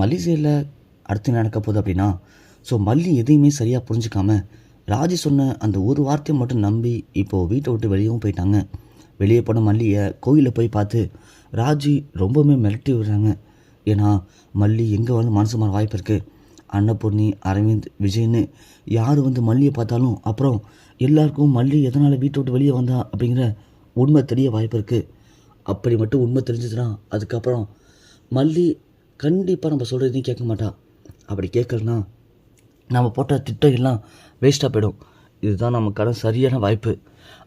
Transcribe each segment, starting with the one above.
மல்லி அடுத்து நடக்க போகுது அப்படின்னா ஸோ மல்லி எதையுமே சரியாக புரிஞ்சிக்காமல் ராஜி சொன்ன அந்த ஒரு வார்த்தையை மட்டும் நம்பி இப்போது வீட்டை விட்டு வெளியவும் போயிட்டாங்க. வெளியே போன மல்லியை கோயிலில் போய் பார்த்து ராஜி ரொம்பவுமே மிரட்டி விடுறாங்க. ஏன்னா மல்லி எங்கே வரலும் மனசு மாற வாய்ப்பு இருக்குது அன்னபூர்ணி அரவிந்த் விஜய்னு யார் வந்து மல்லியை பார்த்தாலும் அப்புறம் எல்லாருக்கும் மல்லி எதனால் வீட்டை விட்டு வெளியே வந்தா அப்படிங்கிற உண்மை தெரிய வாய்ப்பு இருக்குது அப்படி மட்டும் உண்மை தெரிஞ்சதுன்னா அதுக்கப்புறம் மல்லி கண்டிப்பாக நம்ம சொல்கிறதையும் கேட்க மாட்டா அப்படி கேட்கலனா நம்ம போட்ட திட்டம் எல்லாம் வேஸ்ட்டாக போயிடும். இதுதான் நமக்கான சரியான வாய்ப்பு.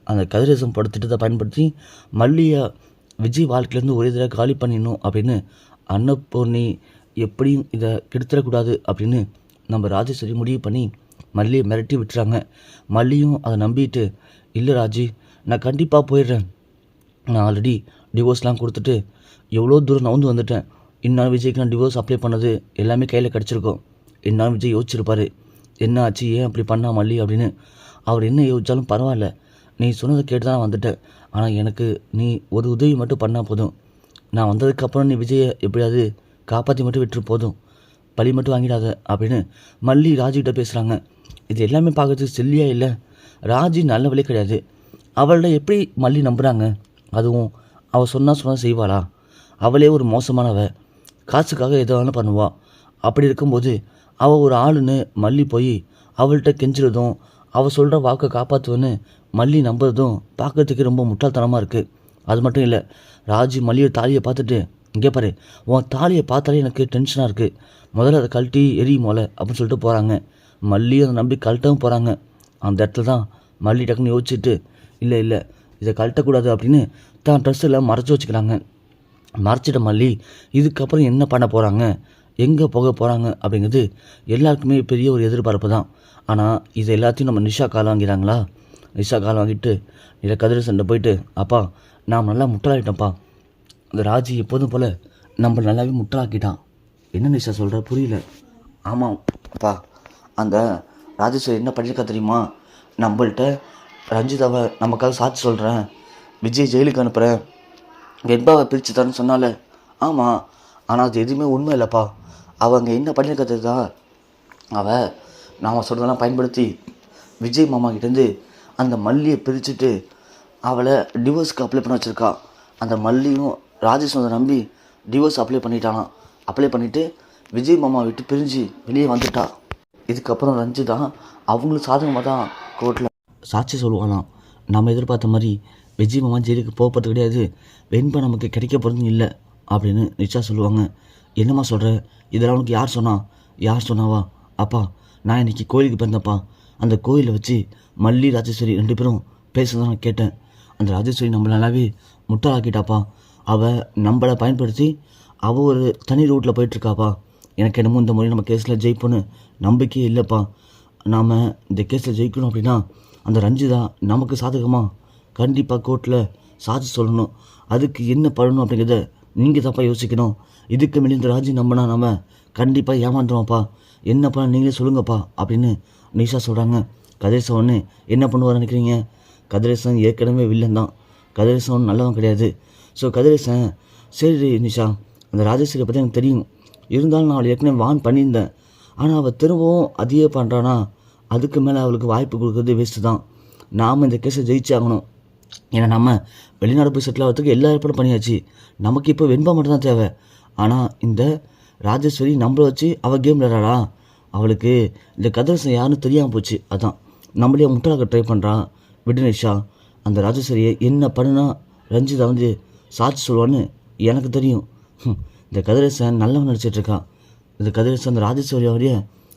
அந்த கதிரேசம் பட திட்டத்தை பயன்படுத்தி மல்லியை விஜய் வாழ்க்கையிலேருந்து ஒரே தடவை காலி பண்ணிடணும் அப்படின்னு அன்னபூர்ணி எப்படியும் இதை கெடுத்துடக்கூடாது அப்படின்னு நம்ம ராஜேஸ்வரி முடிவு பண்ணி மல்லியை மிரட்டி விட்டுறாங்க. மல்லியும் அதை நம்பிட்டு இல்லை ராஜி நான் கண்டிப்பாக போயிடுறேன். நான் ஆல்ரெடி டிவோர்ஸ்லாம் கொடுத்துட்டு எவ்வளோ தூரம் நவுந்து வந்துட்டேன். இந்நாள் விஜய்க்கு நான் டிவோர்ஸ் அப்ளை பண்ணது எல்லாமே கையில் கிடச்சிருக்கோம். இந்நாள் விஜய் யோசிச்சிருப்பாரு. என்ன ஆச்சு? ஏன் அப்படி பண்ணா மல்லி அப்படின்னு அவர் என்ன யோசித்தாலும் பரவாயில்ல. நீ சொன்னதை கேட்டு தான் வந்துட்டேன் ஆனால் எனக்கு நீ ஒரு உதவி மட்டும் பண்ணால் போதும். நான் வந்ததுக்கப்புறம் நீ விஜயை எப்படியாவது காப்பாற்றி மட்டும் விட்டுரு போதும். பழி மட்டும் வாங்கிடாத அப்படின்னு மல்லி ராஜிகிட்ட பேசுகிறாங்க இது எல்லாமே பார்க்கறதுக்கு செல்லியா இல்லை. ராஜி நல்லவளே கிடையாது. அவள்கிட்ட எப்படி மல்லி நம்புகிறாங்க அதுவும் அவள் சொன்னால் சொன்னால் செய்வாளா? அவளே ஒரு மோசமானவ. காசுக்காக எதை பண்ணுவாள் அப்படி இருக்கும்போது அவள் ஒரு ஆளுன்னு மல்லி போய் அவள்கிட்ட கெஞ்சுறதும் அவள் சொல்கிற வாக்கை காப்பாற்றுவேன்னு மல்லி நம்புறதும் பார்க்கறதுக்கு ரொம்ப முட்டாள்தனமாக இருக்குது அது மட்டும் இல்லை ராஜி மல்லியோட தாலியை பார்த்துட்டு இங்கே பாரு உன் தாலியை பார்த்தாலே எனக்கு டென்ஷனாக இருக்குது முதல்ல அதை கழட்டி எரியும் போல அப்படின்னு சொல்லிட்டு போகிறாங்க மல்லியும் அதை நம்பி கழட்டவும் போகிறாங்க அந்த இடத்துல தான் மல்லி டக்குன்னு யோசிச்சுட்டு இல்லை இல்லை இதை கழட்டக்கூடாது அப்படின்னு தான் ட்ரெஸ்ஸில் மறைச்சி வச்சுக்கிறாங்க. மறைச்சிட்ட மல்லி இதுக்கப்புறம் என்ன பண்ண போகிறாங்க எங்கே போக போகிறாங்க அப்படிங்கிறது எல்லாருக்குமே பெரிய ஒரு எதிர்பார்ப்பு தான். ஆனால் இது எல்லாத்தையும் நம்ம நிஷா கால் வாங்கிறாங்களா? நிஷா கால் வாங்கிட்டு இல்லை கதிர சண்டை போயிட்டு அப்பா நாம் நல்லா முட்டாளாயிட்டேன்ப்பா இந்த ராஜி எப்போதும் போல் நம்ம நல்லாவே முட்டாளாக்கிட்டான். என்ன நிஷா சொல்கிற புரியல. ஆமாம் அப்பா அந்த ராஜேஸ்வரி என்ன பண்ணியிருக்கா தெரியுமா? நம்மள்கிட்ட ரஞ்சிதாவை நமக்காக சாட்சி சொல்கிறேன் விஜய் ஜெயிலுக்கு அனுப்புகிறேன் வெண்பாவை பிரித்து தரேன்னு சொன்னால ஆமாம் ஆனால் அது எதுவுமே உண்மை இல்லைப்பா. அவங்க என்ன பண்ணியிருக்கிறது தான் அவள் நாம் சொல்கிறதெல்லாம் பயன்படுத்தி விஜய் மாமா கிட்டேருந்து அந்த மல்லியை பிரிச்சுட்டு அவளை டிவோர்ஸ்க்கு அப்ளை பண்ண வச்சுருக்கா. அந்த மல்லியும் ராஜேஸ்வரனை நம்பி டிவோர்ஸ் அப்ளை பண்ணிட்டானாம். அப்ளை பண்ணிவிட்டு விஜய் மாமா விட்டு பிரிஞ்சு வெளியே வந்துட்டா. இதுக்கப்புறம் ரஞ்சிதா அவங்களும் சாதகமாக தான் கோர்ட்டில் சாட்சி சொல்லுவானா நம்ம எதிர்பார்த்த மாதிரி விஜய் மாமா ஜெயிலுக்கு போகிறது கிடையாது. வெண்பா நமக்கு கிடைக்க போகிறதும் இல்லை அப்படின்னு நிச்சா சொல்லுவாங்க. என்னம்மா சொல்கிற இதெல்லாம் உனக்கு யார் சொன்னா? யார் சொன்னாவா? அப்பா நான் இன்னைக்கு கோயிலுக்கு பிறந்தப்பா. அந்த கோயிலை வச்சு மல்லி ராஜேஸ்வரி ரெண்டு பேரும் பேசுகிறத நான் கேட்டேன். அந்த ராஜேஸ்வரி நம்மளை நல்லாவே முட்டாளாக்கிட்டாப்பா. அவள் நம்மளை பயன்படுத்தி அவள் ஒரு தனி ரூட்டில் போயிட்டுருக்காப்பா. எனக்கு என்னமோ இந்த முறை நம்ம கேஸில் ஜெயிப்போன்னு நம்பிக்கையே இல்லைப்பா. நாம் இந்த கேஸில் ஜெயிக்கணும் அப்படின்னா அந்த ரஞ்சிதா நமக்கு சாதகமாக கண்டிப்பாக கோர்ட்டில் சாட்சி சொல்லணும். அதுக்கு என்ன பண்ணணும் அப்படிங்கிறத நீங்கள் தான்ப்பா யோசிக்கணும். இதுக்கு மேலே இந்த ராஜி நம்பினா நம்ம கண்டிப்பாக ஏமாந்துருவோம்ப்பா. என்ன பண்ண நீங்களே சொல்லுங்கப்பா அப்படின்னு நிஷா சொல்கிறாங்க கதிரேசன் ஒன்று என்ன பண்ணுவார் நினைக்கிறீங்க? கதிரேசன் ஏற்கனவே வில்லன் தான். கதிரேசன் ஒன்று நல்லவன் கிடையாது. ஸோ கதிரேசன் சரி நிஷா அந்த ராஜேஸ்வரியை பற்றி எனக்கு தெரியும். இருந்தாலும் நான் அவளை ஏற்கனவே வான் பண்ணியிருந்தேன். ஆனால் அவள் திரும்பவும் அதையே பண்ணுறானா அதுக்கு மேலே அவளுக்கு வாய்ப்பு கொடுக்குறது வேஸ்ட்டு தான். நாம் இந்த கேஸை ஜெயிச்சாகணும் ஏன்னா நம்ம வெளிநாடு போய் செட்டில் ஆகிறதுக்கு எல்லா ஏற்பாடும் பண்ணியாச்சு. நமக்கு இப்போ வெண்பா மட்டும் தான் தேவை. ஆனால் இந்த ராஜேஸ்வரி நம்மளை வச்சு அவள் கேம் விளையாடா அவளுக்கு இந்த கதிரசன் யாருன்னு தெரியாமல் போச்சு. அதான். நம்மளே முட்டாளாக்க ட்ரை பண்ணுறான் விடுநிஷா அந்த ராஜேஸ்வரியை என்ன பண்ணுனா ரஞ்சிதா வந்து சாட்சி சொல்லுவான்னு எனக்கு தெரியும். இந்த கதிரேசன் நல்லவன் நடிச்சிட்டு இருக்கான். இந்த கதிரேசன் அந்த ராஜேஸ்வரி அவரையே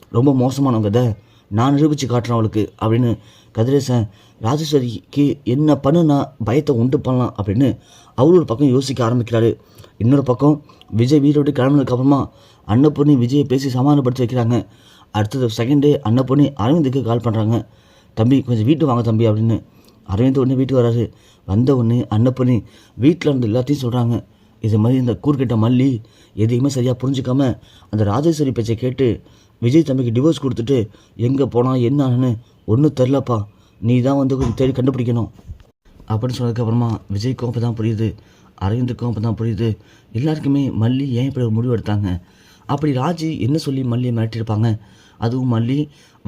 ரொம்ப மோசமானவங்க கதை. நான் நிரூபித்து காட்டுறேன் அவளுக்கு அப்படின்னு கதிரேசன் ராஜேஸ்வரிக்கு என்ன பண்ணுனா பயத்தை உண்டு பண்ணலாம் அப்படின்னு அவரு ஒரு பக்கம் யோசிக்க ஆரம்பிக்கிறாரு. இன்னொரு பக்கம் விஜய் வீட்டை விட்டு கிளம்புனதுக்கப்புறமா அன்னபூர்ணி விஜயை பேசி சமாதானப்படுத்தி வைக்கிறாங்க. அடுத்தது செகண்ட் டே அன்னபூர்ணி அரவிந்துக்கு கால் பண்ணுறாங்க தம்பி கொஞ்சம் வீட்டு வாங்க தம்பி அப்படின்னு. அரவிந்த் உடனே வீட்டுக்கு வராரு. வந்த உடனே அன்னப்பொண்ணி வீட்டில் இருந்து எல்லாத்தையும் சொல்கிறாங்க இது மாதிரி இந்த கூறுகிட்ட மல்லி எதையுமே சரியாக புரிஞ்சுக்காம அந்த ராஜேஸ்வரி பேச்சை கேட்டு விஜய் தம்பிக்கு டிவோர்ஸ் கொடுத்துட்டு எங்கே போனால் என்னன்னு ஒன்றும் தெரிலப்பா நீ தான் வந்து கொஞ்சம் தேடி கண்டுபிடிக்கணும். அப்படின்னு சொன்னதுக்கப்புறமா விஜய்க்கும் அப்போ தான் புரியுது. அரவிந்துக்கும் அப்போ தான் புரியுது. எல்லாருக்குமே மல்லி ஏன் இப்படி ஒரு முடிவு எடுத்தாங்க? அப்படி ராஜி என்ன சொல்லி மல்லியை மிரட்டியிருப்பாங்க? அதுவும் மல்லி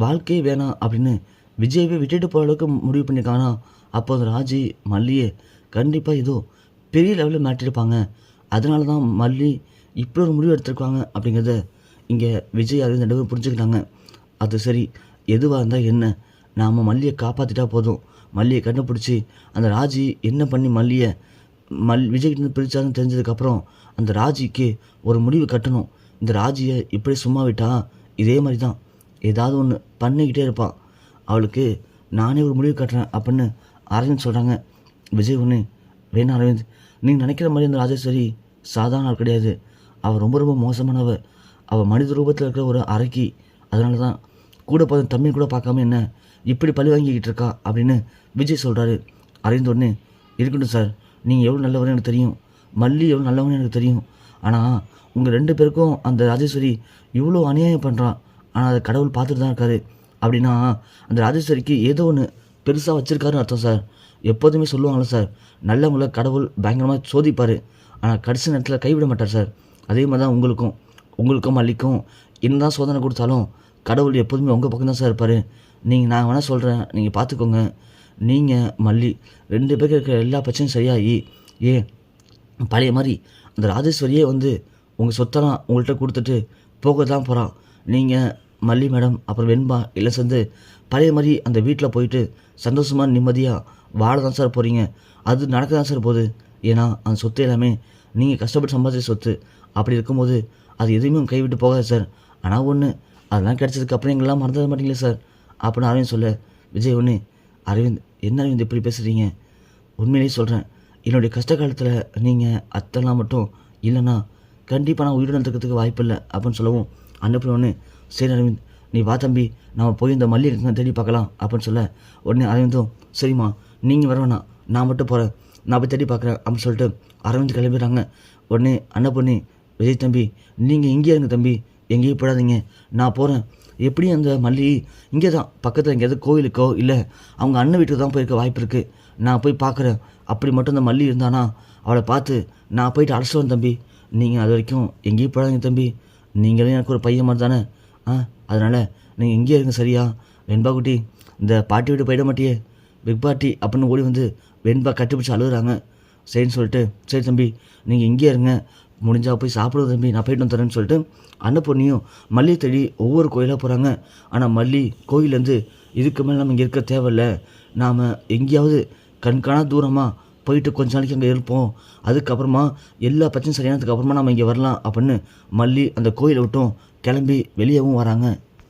வாழ்க்கையே வேணாம் அப்படின்னு விஜயவே விட்டுட்டு போகிற அளவுக்கு முடிவு பண்ணியிருக்காங்கன்னா அப்போ அந்த ராஜி மல்லியை கண்டிப்பாக ஏதோ பெரிய லெவலில் மிரட்டியிருப்பாங்க. அதனால தான் மல்லி இப்படி ஒரு முடிவு எடுத்திருக்காங்க அப்படிங்கிறத இங்கே விஜய் அரவிந்த் ரெண்டு பேரும் புரிஞ்சுக்கிட்டாங்க. அது சரி எதுவாக இருந்தால் என்ன? நாம் மல்லியை காப்பாற்றிட்டா போதும். மல்லியை கண்டுபிடிச்சி அந்த ராஜி என்ன பண்ணி மல்லியை மல் விஜய்கிட்ட பிரித்தாருன்னு தெரிஞ்சதுக்கப்புறம் அந்த ராஜிக்கு ஒரு முடிவு கட்டணும். இந்த ராஜியை இப்படி சும்மா விட்டா இதே மாதிரி தான் ஏதாவது ஒன்று பண்ணிக்கிட்டே இருப்பான் அவளுக்கு நானே ஒரு முடிவு கட்டுறேன் அப்படின்னு அரவிந்த் சொல்கிறாங்க விஜய் ஒன்று வேணா அரவிந்த் நீங்கள் நினைக்கிற மாதிரி அந்த ராஜேஸ்வரி சாதாரண ஆள் கிடையாது. அவள் ரொம்ப ரொம்ப மோசமானவ. அவள் மனித ரூபத்தில் இருக்கிற ஒரு அரைக்கி அதனால தான் கூட பார்த்து தம்பி கூட பார்க்காம என்ன இப்படி பழி வாங்கிக்கிட்டு இருக்கா அப்படின்னு விஜய் சொல்கிறாரு அறிந்தோடனே இருக்கட்டும் சார் நீங்கள் எவ்வளோ நல்லவன்னு எனக்கு தெரியும். மல்லி எவ்வளோ நல்லவன்னு எனக்கு தெரியும். ஆனால் உங்கள் ரெண்டு பேருக்கும் அந்த ராஜேஸ்வரி இவ்வளோ அநியாயம் பண்ணுறான் ஆனால் அதை கடவுள் பார்த்துட்டு தான் இருக்காரு. அப்படின்னா அந்த ராஜேஸ்வரிக்கு ஏதோ ஒன்று பெருசாக வச்சுருக்காருன்னு அர்த்தம் சார். எப்போதுமே சொல்லுவாங்களே சார் நல்லவங்கள கடவுள் பயங்கரமாக சோதிப்பார். ஆனால் கடைசி நேரத்தில் கைவிட மாட்டார் சார். அதே மாதிரி தான் உங்களுக்கும். உங்களுக்கும் மல்லிக்கும் என்னதான் சோதனை கொடுத்தாலும் கடவுள் எப்போதுமே உங்கள் பக்கம் தான் சார் இருப்பார். நீங்கள் நான் வேணால் சொல்கிறேன் நீங்கள் பார்த்துக்கோங்க நீங்கள் மல்லி ரெண்டு பேருக்கு இருக்கிற எல்லா பிரச்சனையும் சரியாகி ஏ பழைய மாதிரி அந்த ராஜேஸ்வரியே வந்து உங்கள் சொத்தெல்லாம் உங்கள்கிட்ட கொடுத்துட்டு போக தான் போகிறான் நீங்கள் மல்லி மேடம் அப்புறம் வெண்பா இல்லை சேர்ந்து பழைய மாதிரி அந்த வீட்டில் போயிட்டு சந்தோஷமாக நிம்மதியாக வாழ தான் சார் போகிறீங்க அது நடக்க தான் சார் போகுது. ஏன்னா அந்த சொத்து எல்லாமே நீங்கள் கஷ்டப்பட்டு சம்பாதிச்ச சொத்து. அப்படி இருக்கும்போது அது எதுவுமே கைவிட்டு போகாது சார் ஆனால் ஒன்று அதெல்லாம் கிடச்சதுக்கு அப்புறம் எங்களாம் மறந்துட மாட்டீங்களே சார் அப்படின்னு அரவிந்த் சொல்ல விஜய் ஒன்று அரவிந்த் என்ன அரவிந்த் இப்படி பேசுகிறீங்க உண்மையிலேயே சொல்கிறேன் என்னுடைய கஷ்ட காலத்தில் நீங்கள் அத்தெல்லாம் மட்டும் இல்லைன்னா கண்டிப்பாக நான் உயிரிழந்து இருக்கிறதுக்கு வாய்ப்பு இல்லை அப்படின்னு சொல்லவும் ஒன்று சரி அரவிந்த் நீ வா தம்பி நம்ம போய் இந்த மல்லி இருக்குங்க தேடி பார்க்கலாம் அப்படின்னு சொல்ல உடனே அரவிந்தும் சரிம்மா நீங்கள் வர வேணாம் நான் மட்டும் போகிறேன் நான் போய் தேடி பார்க்குறேன் அப்படின்னு சொல்லிட்டு அரவிந்த் கிளம்பிடுறாங்க. உடனே அன்னப்பண்ணி விஜய் தம்பி நீங்கள் இங்கேயே இருங்க தம்பி. எங்கேயும் போடாதீங்க நான் போகிறேன் எப்படியும் அந்த மல்லி இங்கே தான் பக்கத்தில் எங்கேயாவது கோயிலுக்கோ இல்லை அவங்க அண்ணன் வீட்டுக்கு தான் போயிருக்க வாய்ப்பு இருக்குது நான் போய் பார்க்குறேன். அப்படி மட்டும் அந்த மல்லி இருந்தானா அவளை பார்த்து நான் போயிட்டு அழைச்சிட்டு தம்பி. நீங்கள் அது வரைக்கும் எங்கேயும் போடாதீங்க தம்பி. நீங்களும் எனக்கு ஒரு பையன் மாதிரி தானே. ஆ அதனால் நீங்கள் இங்கேயே இருங்க சரியா? வெண்பா குட்டி இந்த பாட்டி வீட்டு போயிட மாட்டியே. பிக் பாட்டி அப்படின்னு ஓடி வந்து வெண்பா கட்டிப்பிடிச்சு அழுகுறாங்க. சரின்னு சொல்லிட்டு சரி தம்பி நீங்கள் இங்கேயே இருங்க. முடிஞ்சா போய் சாப்பிடுவது தம்பி நான் போயிட்டு வந்துடுறேன்னு சொல்லிட்டு அன்னப்பொண்ணியும் மல்லி தேடி ஒவ்வொரு கோயிலாக போகிறாங்க ஆனால் மல்லி கோயிலேருந்து இதுக்கு மேலே நம்ம இங்கே இருக்க தேவையில்ல. நாம் எங்கேயாவது கண்காணா தூரமாக போயிட்டு கொஞ்ச நாளைக்கு அங்கே இருப்போம். அதுக்கப்புறமா எல்லா பிரச்சனையும் சரியானதுக்கு அப்புறமா நம்ம இங்கே வரலாம் அப்படின்னு மல்லி அந்த கோயிலை விட்டும் கிளம்பி வெளியேவும் வராங்க.